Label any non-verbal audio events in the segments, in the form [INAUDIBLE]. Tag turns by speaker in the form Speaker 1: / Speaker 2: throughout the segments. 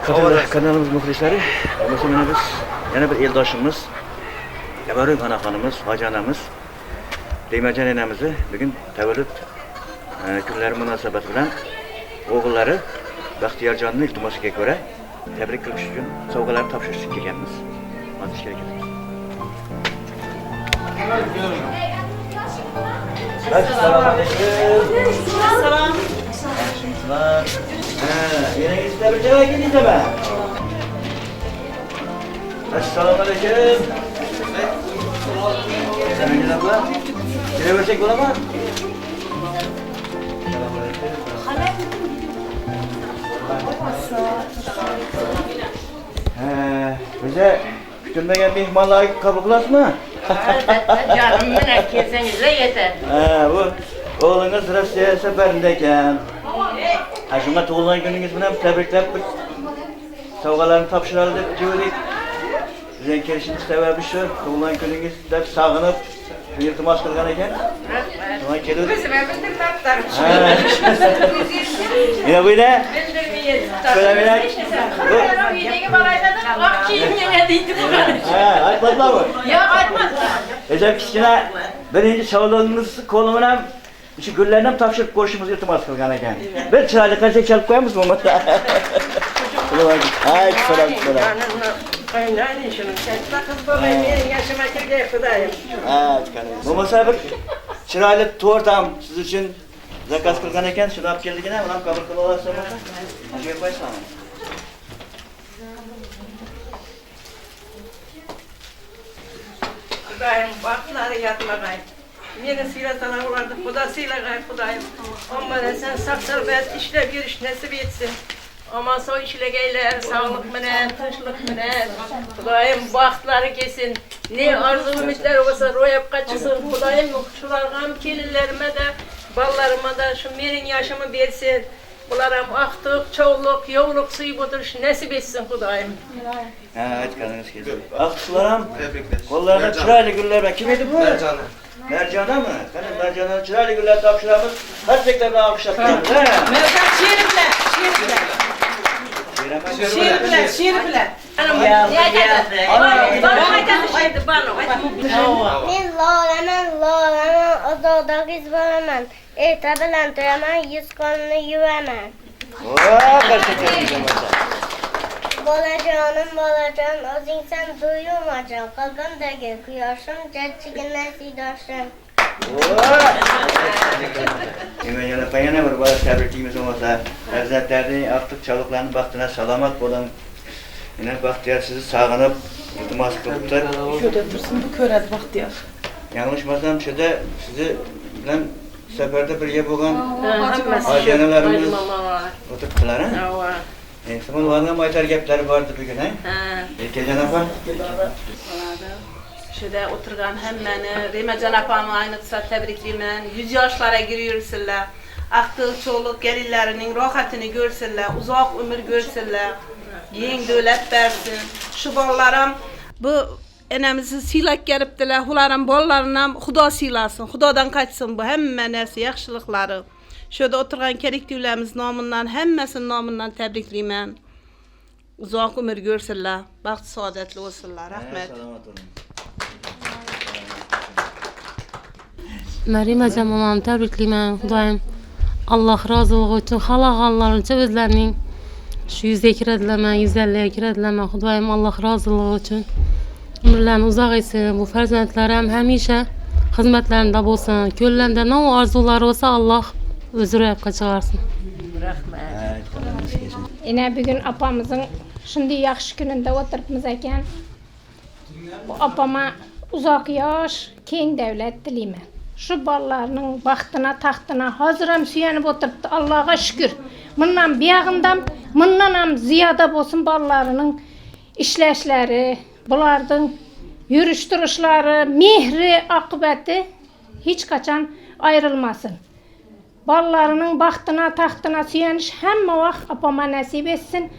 Speaker 1: Katılı kanalımız muhlisleri, biz yana bir eldaşımız, Ebarın Hanahanımız, Hacı Anamız, Deymecan enemizi bugün təvəllüd e, günləri münasebet bilen oğulları Baxtiyar Can'ın iltimasına göre tebrik kılmış için savgaları tapşırıştık kendimiz. Hadi işe gidelim.
Speaker 2: Selam.
Speaker 1: Var. Yine bir cevap gidin de ben. Esselamu aleyküm. Sen önce abla. Kire verecek ola mı? He, bize kütümde mihmalları kabul kılas mı?
Speaker 2: Elbette canım mene kesenize yeter.
Speaker 1: He, bu oğlunuz Rusya seferindeyken. Ha şuna tuğulan gününüz bilen tebriklep bir savgalarını tapşıralım diyoruz. Sizin gelişiniz sebebi şu, tuğulan gününüz de sağınıp şu yırtılmaz kılgan eken. Sonra gelir.
Speaker 2: Bizim evimde tatlarım.
Speaker 1: Yine böyle. Şöyle böyle. Bu.
Speaker 2: Yedeki balaydadır. Akçıyım yine değildi bu kadar.
Speaker 1: Açmadılar mı?
Speaker 2: Ya açmaz.
Speaker 1: Ecem kichkina birinchi sog'lig'ingiz qo'lim bilan shu gullarni ham topshirib ko'rishimiz iltimos qilgan ekan bir chiroyli qarsak chalib qo'yamiz bo'lmasa ay salom salom
Speaker 2: Aynen şunu. Sen kız babayım yaşıma kirge kudayım.
Speaker 1: bo'lmasa bir chiroyli to'rt ham siz uchun zakaz qilgan ekan keldigina uni ham qabul qilib olasiz bo'lmasa mana shu qo'ysan
Speaker 2: Kudayım bakları yatmagay. Meni sıyratana ulardı. Kuda sıylagay kudayım. Ama sen saksal bet işlev yürüş nasip etsin. Ama so işlegeyler, sağlık menen, tınçlık menen. Kudayım baktıları kesin. Ne arzu ümitler olsa royap kaçısın. Kudayım şulargam kelillerime de, ballarıma da şu menin yaşımı versin. Bularım aktık, çoğuluk, yoğuluk suyu budur, nasip etsin Kudayım.
Speaker 1: ha aytganingiz keldi aqishlar ham qo'llarida chiroyli gullar bor kim edi bu
Speaker 3: Mercanı.
Speaker 1: Mercan'a mı? Hani Mercan'a çıralı güller tavşıramız. Her tekrar bir alkışlar. Ha.
Speaker 4: Mercan şiir bile, şiir bile, şiir bile, şiir bile.
Speaker 2: Hanım, ya geldi. Bana haydi bana.
Speaker 5: Men lolaman, lolaman, ozoda qiz bo'laman. Erta bilan turaman, yuz qo'lni yuvaman.
Speaker 1: Oo, kaçta çekeceğim
Speaker 5: Bolajonim, bolajon, o'zingsan duyumajon, qolgandagi quyoshim, jajjigina siydoshim.
Speaker 1: Hemen yana payana bir bana tebrikliğimiz olmasa. Hazretlerinin artık çalıklarının baktığına salamat olan. Yine bahtiyar sizi sağınıp, iltimas kılıp da
Speaker 4: Şöyle dursun bu köredi bak diyor.
Speaker 1: yanlışmasam şöyle sizi bilen seferde bir Ayşenelerimiz-
Speaker 2: Aynim mama.
Speaker 1: oturttular ha. E, Sıman varına maytar gepleri vardı bugün ha.
Speaker 2: Ha.
Speaker 1: Erkecan apa?
Speaker 4: Şöyle oturgan hemmeni, Remecan apamı aynıtsa tebrikliymen, yüz yaşlara giriyorsunlar. Aktığı çoluk gelinlerinin rahatını görsünler, uzak ömür görsünler. Yeng dövlet versin. Şu ballarım bu enemizi silak gelipdiler, hularım bollarına Xudo silasın, Xudodan kaçsın bu hemme nersi yaxşılıkları. Şöyle oturgan keriktivlerimiz namından, hemmesinin namından tebrikliymen. Uzak ömür görsünler, baxt saadetli olsunlar. Rahmet.
Speaker 1: Olun.
Speaker 6: Meryem Cəmalan təbrikliyəm. Xudayım Allah razılığı üçün xalaqanlarınca özlərinin şu 100 kirədləmə, 150 kirədləmə. Xudayım Allah razılığı üçün ömürlərini uzaq etsin. Bu fərzəndlərəm həmişə xidmətlərində olsun. Gönlərində nə o arzuları olsa Allah özü rəyəbqə çıxarsın.
Speaker 1: Evet, kanalımız kesin.
Speaker 7: Yine bir apamızın şimdi yaxşı gününde oturupmuz eken. Bu apama uzak yaş, keng devlet dileyim. Şu ballarının baktına tahtına hazıram süyenip oturuptu Allah'a şükür. Bundan bir yağından, hem ziyada olsun ballarının işleşleri, bulardın yürüş duruşları, mehri, akıbeti hiç kaçan ayrılmasın. Ballarının bahtına tahtına süyeniş həmmə vaxt apama nəsib etsin.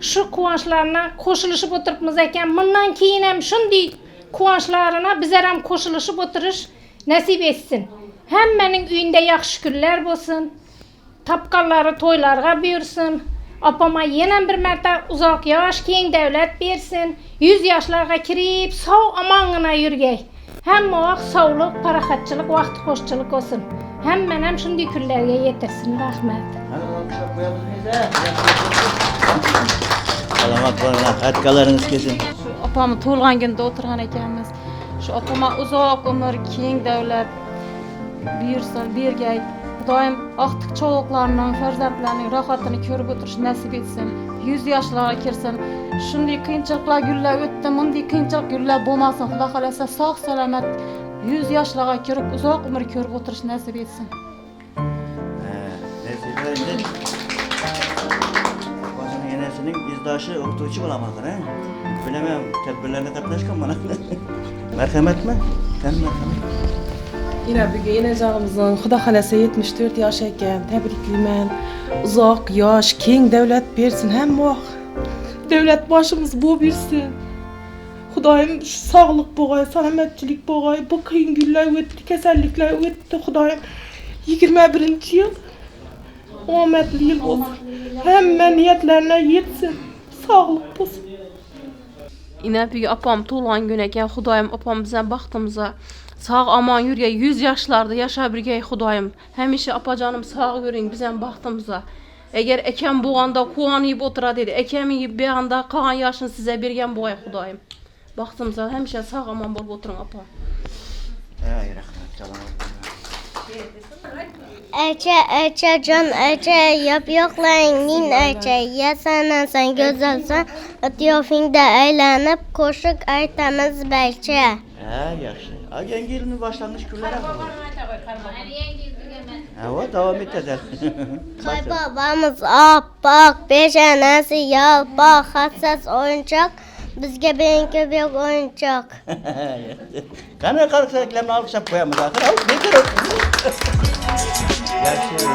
Speaker 7: Şu kuvançlarına qoşuluşub oturubmuz ekan, bundan keyin hem şunday kuvançlarına bizlər hem qoşuluşub oturuş nəsib etsin. Həmmənin uyunda yaxşı günlər olsun. Tapqanları toylarga buyursun. Apama yine bir merta uzak yaş keng devlet versin. Yüz yaşlarga kirip sağ amangına yürgey. Hem vakt sağlık, parahatçılık, vakti hoşçılık olsun. Hem menem şundi küllerge yetirsin rahmet.
Speaker 1: Hadi alkışlar koyalım bize. Alamat var lan. Hatkalarınız kesin.
Speaker 3: Şu opamı tuğulgan günde oturgan ekenmiz. Şu opama uzak ömür, keng devlet buyursun, bergey. Hudaýym aktyk çoluklarının, farzatlarının rahatyny körüp oturuş nasip etsin. 100 yaşlara kirsin. Şunday kynçylyklar gülle ötdi, munday kynçylyk gülle bolmasın. Huda halasa sağ salamat 100 yaşlara kirip uzak ömür körüp oturuş nasip etsin.
Speaker 1: Neyse, şimdi Bacının enesinin izdaşı okutuvchi bulamadır he. Bilemem, tedbirlerine katlaşkan bana. [LAUGHS] merhamet mi? Sen merhamet.
Speaker 8: Yine bir yine canımızın Xuda halası 74 yaş eken tebrikliymen. Uzak yaş, keng devlet bersin hem vak. Devlet başımız bu birsin. Xudayım şu sağlık boğay, selametçilik boğay, bu kıyın güller öttü, kesellikler öttü Xudayım. 21. yıl, ometli yıl olsun. Hemen niyetlerine yetsin, sağlık olsun.
Speaker 3: Bir apam tuğulgan gün eken Hudaýym apam bize baktığımıza sağ aman yürge 100 yaşlarda yaşa birgey Hudaýym. Hemişe apacanım sağ görün bize baktığımıza. Eger ekem bu anda kuanyp otura dedi. Ekemi bir anda kalan yaşın size bergen boy Hudaýym. Baktığımıza hemişe sağ aman bolup oturun apa.
Speaker 1: Rahmet, selamet.
Speaker 5: Eçe eçe can eçe yap yoklayın nin eçe ya senden sen güzelsen ötüyofinde eğlenip koşuk aytamız belçe.
Speaker 1: Ha yaxşı. Ha yangi yılın başlangıç günleri Evet, devam et eder.
Speaker 5: Kay babamız appak beşenesi yalpak hassas oyuncak bizge benimki bir oyuncak. [LAUGHS]
Speaker 1: Kana kalksa reklamını alkışlayıp koyamız akır. Al, ne kadar? [LAUGHS] Gerçi.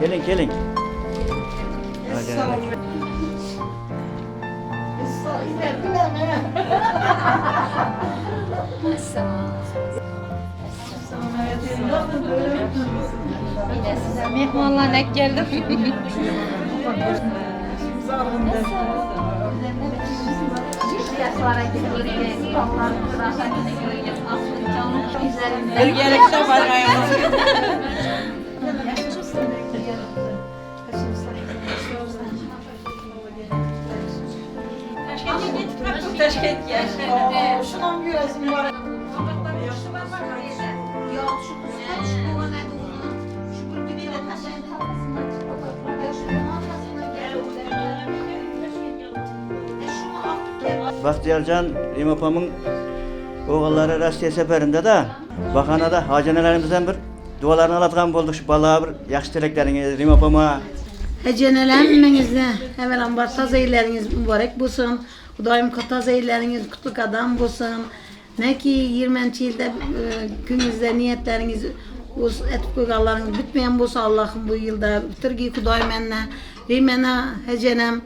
Speaker 1: Gelin gelin. Hadi, hadi.
Speaker 3: Mehmanlar nek geldim ihtiyaçlara gidildi. Stoklar kırasakını göreceğiz. Aslında canlı üzerinde. Bir gerekçe var.
Speaker 2: Teşekkür
Speaker 3: ederim.
Speaker 1: Bahtiyarcan İmapam'ın oğulları Rossiya seferinde de bakanada hacanelerimizden bir dualarını alatkan bulduk şu balığa bir yakşı tilekleriniz İmapam'a.
Speaker 9: Hecenelenmenizi evvelambar tazeyleriniz mübarek bulsun. Hudaym tazeyleriniz kutlu kadam bulsun. Ne ki 20. yılda e, gününüzde niyetleriniz bu etip koyganlarınız bitmeyen bulsa Allah'ım bu yılda bitirgi Hudaym enne. Rimena hecenem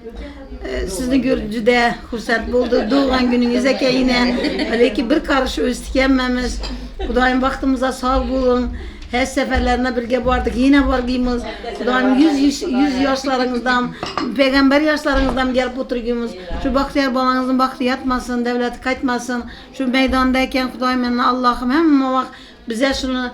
Speaker 9: e, sizni görücüde hursat buldu. Doğan gününüz eke yine. Öyle ki bir karış öz tükenmemiz. Hudaym vaktimize sağ bulun. Her seferlerine birge vardık. Yine vargıyımız. Kudan yüz, yüz, yüz yaşlarınızdan, peygamber yaşlarınızdan gelip oturduğumuz. Şu bahtiyar balanızın bahtı yatmasın, devleti kaçmasın. Şu meydandayken Kudayım Allah'ım hem vakt bize şunu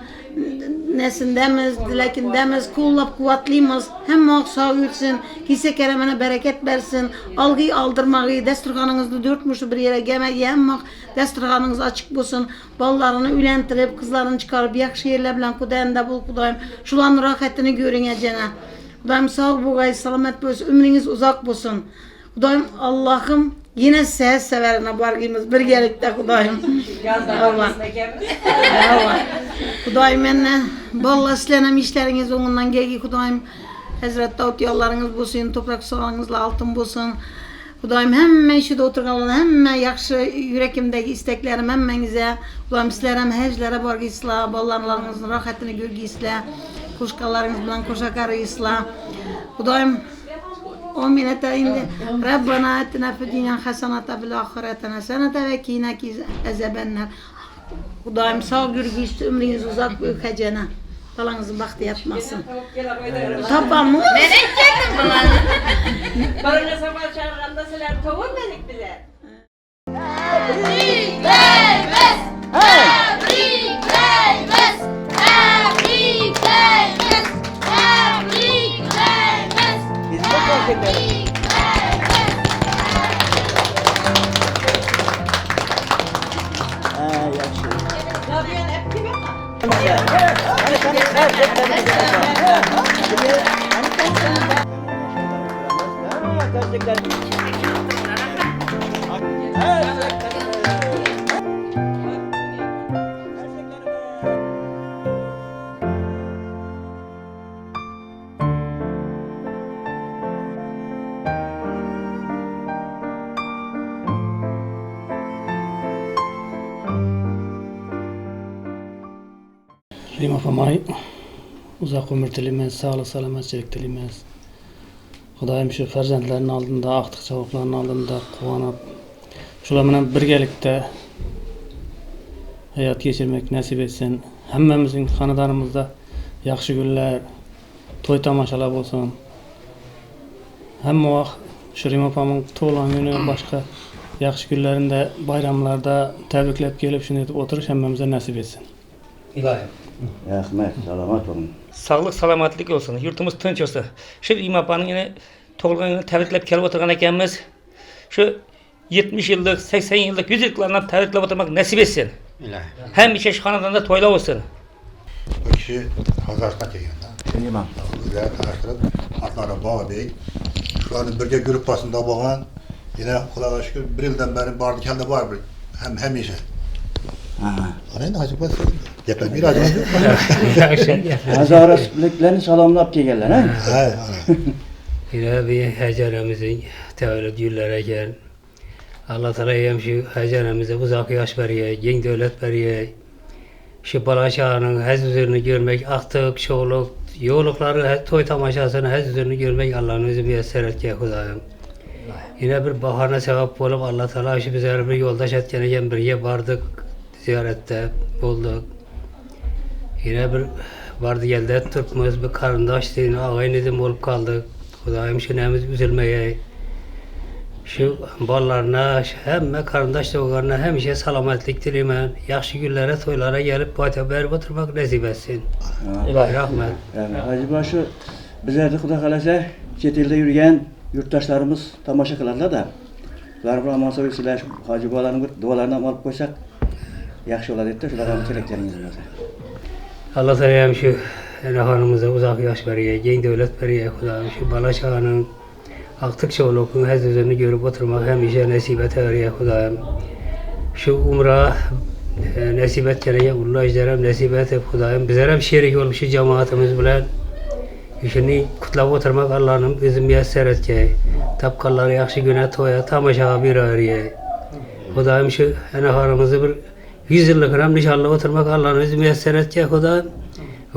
Speaker 9: nesindemiz, dilekindemiz, kullap kuvvetliyimiz. Hem sağ yürüsün, hisse keremene bereket versin. Algıyı aldırmağı, desturganınızda dörtmüşü bir yere gelmeyi hem muhak desturganınız açık bulsun. Ballarını ülentirip, kızlarını çıkarıp, yakşı yerler bilen kudayında bul kudayım. Şulanın rahatını görün ecene. Kudayım sağ bulgay, selamet bulsun, ömrünüz uzak bulsun. Kudayım Allah'ım yine seher severine bargıyımız bir gelikte kudayım. Allah. Allah. Kudayım enne balla silenem işleriniz onundan gelgi kudayım. Hazret Davut yollarınız bulsun, toprak soğanınızla altın bulsun. Kudayım hemen şu oturganlar hemen yakşı yürekimdeki isteklerim hemmenize. Kudayım sizlerem heclere bargı isla, ballarınızın rahatını görgü isla. Kuşkalarınız bilen koşakarı isla. Kudayım minete indi. Rabbana atina fid dunya hasenata fil ahireti hasenata ve kina azabennar. Kudayım sağ görgüsü ömrünüz uzak büyük hecene. Balanızın baktı yatmasın. Taban mı?
Speaker 2: Barına sabah çağırganda sizler tovun dedik bize. gitu. Ah Terima kasih.
Speaker 10: Rima Famay uzak ömür dilemez, sağlık selametçilik dilemez. Kudayım şu farzandların aldığında, aktık çabukların aldığında kuvanıp, şular bilen birgelikte hayat geçirmek nasip etsin. Hemmemizin hanedanımızda yaxşı günler, toy tamaşalar olsun. Hem o şu Rima Fam'ın tuğulan günü başka yaxşı günlerinde, bayramlarda tebriklep gelip şunu edip oturuş hemmemize nasip etsin.
Speaker 1: Rahmet, selamat olun.
Speaker 11: sağlık salomatlik olsun yurtimiz tinch olsun shu imapaning yana tug'ilganini tabriklab kelib o'tirgan ekanmiz shu 70 yillik 80 yillik 100 yilliklardan tabriklab o'tirmak nasib etsin hamisha shu xonadonda to'ylar bo'lsin
Speaker 12: Bu kişi Hazart'a kelganda.
Speaker 1: İmam.
Speaker 12: Ular tanıştırıp atlara bağ değil. Şu an birge gruppasında bağlan. Yine kulağa şükür bir yıldan beri bardı kendi var bir. Hem hem işe.
Speaker 1: Ha.
Speaker 12: Ne acaba? Yapar bir acaba.
Speaker 1: Nazoratliklarni salomlab kelganlar, ha?
Speaker 12: He, [LAUGHS] ana.
Speaker 11: yine bir hacaramizin tevlid yillari ekan alloh taolo ham shu hajaramizga uzoq yosh bergay keng davlat bergay shu bola chaqaning haz huzurini ko'rmak aqtiq sho'g'liq yo'qliqlari to'y tomoshasini haz huzurini ko'rmak allohni o'zi muyassar etgan xudoyim yine bir bahona sabab bo'lib alloh taolo shu bizlarni bir yo'ldosh etgan ekan birga bordik ziyoratda bo'ldik yine bir vardı geldi turpmiz bir og'ayn idim bo'lib qoldik xudoyim shu namiz uzilmagay shu bolalarna shu hamma qarindosh tug'illarna hamisha salomatlik tilayman yaxshi kunlara to'ylara kelib foyda berib o'tirmak nasib etsin. Rahmat
Speaker 1: Yani, Hacı Başı bizlerde Xudo kalasa chet elda yurgan yurtdoshlarimiz tomosha qiladilar da. Ular bilan munosabat Hacı bolalarning bir duolarini ham olib qo'ysak yaxshi bo'ladi debdi. Shularga tilaklaringiz
Speaker 11: alloh taolo ham shu onaxonimizga uzoq yosh bergay keng davlat bergay xudoyim shu bola chaqaning aqtiq shovliqning hazizini ko'rib o'tirmak hamisha nasib etavergay xudoyim shu umra e, nasib etganiga ullo ajdar ham nasib etib xudoyim bizlar ham sherik bo'lib shu jamoatimiz bilan shuni qutlab o'tirmak allohning o'zi muyassar etgay topqanlar yaxshi guna to'ya tomoshaga beravergay xudoyim shu onaxonimizni bir yuz yillik ham nishonlab o'tirmak allohni o'zi muyassar etgay xudoyim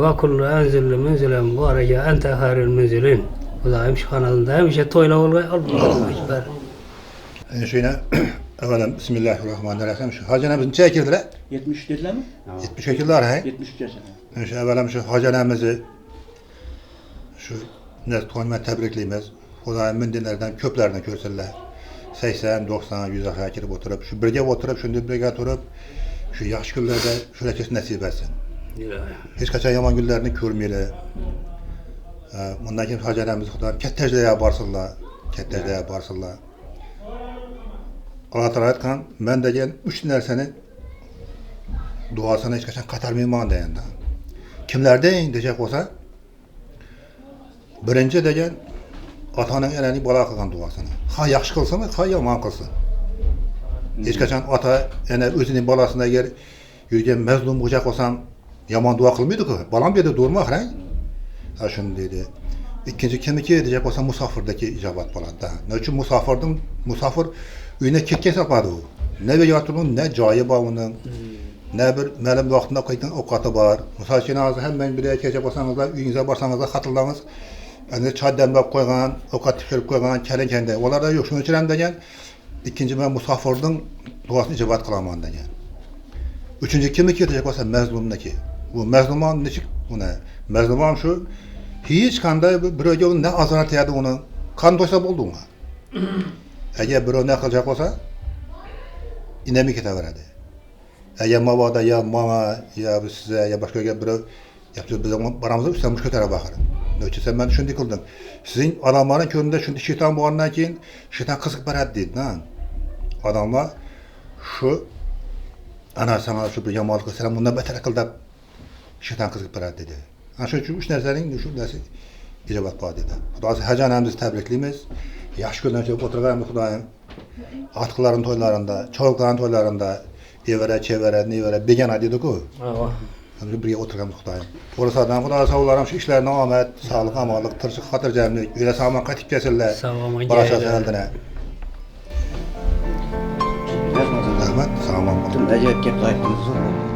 Speaker 11: va kullu anzilni munzilan mubaraka anta xayrul munzilin xudoyim shu xonadonda hamisha to'ylar bo'lgay allohu akbar
Speaker 12: Yani [CLEARS THROAT] şu yine evvela Bismillahirrahmanirrahim. Şu hacanamızın çekildiler.
Speaker 1: 73 dedilar mi?
Speaker 12: 70 yıllar he.
Speaker 1: 73 yaşında.
Speaker 12: Yani şu evvela şu hacanamızı şu ne koyma tebrikleyimiz. Kudayım mindilerden köplerden körsünler. 80, 90, 100 aşağı girip oturup, şu birge oturup, şimdi birge oturup, şu günlerde şöyle kesin nasip etsin. Hiç kaçan yaman günlerini görmeyeli. Bundan kim haceremiz Kudayım kettecdeye barsınlar. Kettecdeye barsınlar. Allah Teala aytkan, men degen üç nersenin duasına hiç kaçan katarmayman deyen da. Kimlerde diyecek olsa, birinci degen atanın eleni bala kılgan duasını. Ha yaxşı kılsın, ha yaman kılsın. Hiç kaçan ata ene özünün balasına yer yürgen mezlum olacak olsam yaman dua kılmıyordu ki. Balam dedi durma ahren. Ha şunu dedi. İkinci kimi ki edecek olsa musafirdeki icabat boladı da. Ne için musafirdim, musafir üyüne ketken sapadı o. Ne bir yatırımın ne cayı var onun. Ne bir məlim vaxtında qoyduğun ovqatı var. Misal üçün hemen bir yere keçip olsanız da, üyünüze barsanız da hatırlamız. Yani çay dəmləb qoyğan, ovqat tikirib qoyğan, kəlin kəndə. Onlar da yox. Şunun üçün həm degen, ikinci mən musafirдің duasını icabat kılaman degen. Üçüncü kimi ki edecek olsa mezlumdaki. Bu mezluman neçik bu ne? Mezluman şu hiç kanda bir öge ne azarat yedi onu kan doysa buldu mu? Eğer [COUGHS] bir ne kılacak olsa inemi kete veredi. Eğer mavada ya mama ya biz size ya başka bir bir yapıyor biz ama baramızda üstlenmiş kötere bakar. Ne için sen ben şunu kıldım. Sizin adamların köründe şunu şeytan bu andan keyin şeytan kısık beredi dedi. lan. Adamlar şu ana sana şu bir yamanlık sen bundan beter kıldı. Şeytan kızıp beredi dedi. Ha şu üç nersenin şu nersi icabat var dedi. Hudası hacanamızı tebrikliyimiz. Yaş günler çok oturgan Hudayım. Atkıların toylarında, çolukların toylarında evere, çevere, nevere, begana dedik o. Hani bir oturgan Hudayım. Orası adam Hudaya sağ olarım şu işlerine ahmet, sağlık, amallık, tırşık, hatır cemlik, öyle sağman katip kesiller.
Speaker 11: Sağlaman
Speaker 12: Barışa
Speaker 11: gelirler.
Speaker 12: seneldine. Rahmet, sağ